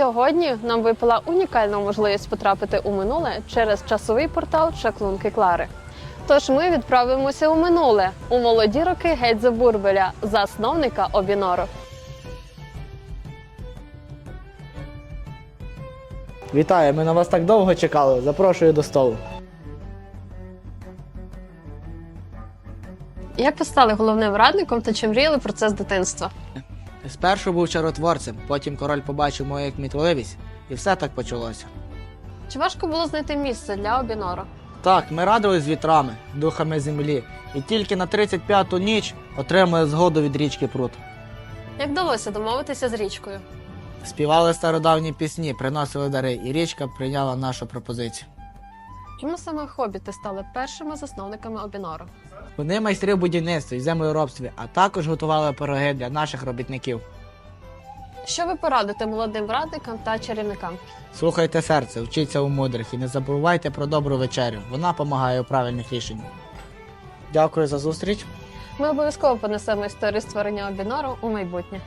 Сьогодні нам випала унікальна можливість потрапити у минуле через часовий портал Чаклунки Клари. Тож ми відправимося у минуле у молоді роки Гетьзе Бурбеля, засновника Обінору. Вітаю, ми на вас так довго чекали. Запрошую до столу. Як ви стали головним радником та чи мріяли про це з дитинства? Спершу був чаротворцем, потім король побачив мою кмітливість, і все так почалося. Чи важко було знайти місце для Обінору? Так, ми радились з вітрами, духами землі, і тільки на 35-ту ніч отримали згоду від річки Прут. Як вдалося домовитися з річкою? Співали стародавні пісні, приносили дари, і річка прийняла нашу пропозицію. Чому саме хобіти стали першими засновниками Обінору? Вони майстри в будівництві і землеробстві, а також готували пироги для наших робітників. Що ви порадите молодим радникам та чарівникам? Слухайте серце, вчіться у мудрих і не забувайте про добру вечерю. Вона допомагає у правильних рішеннях. Дякую за зустріч. Ми обов'язково понесемо історію створення Обінору у майбутнє.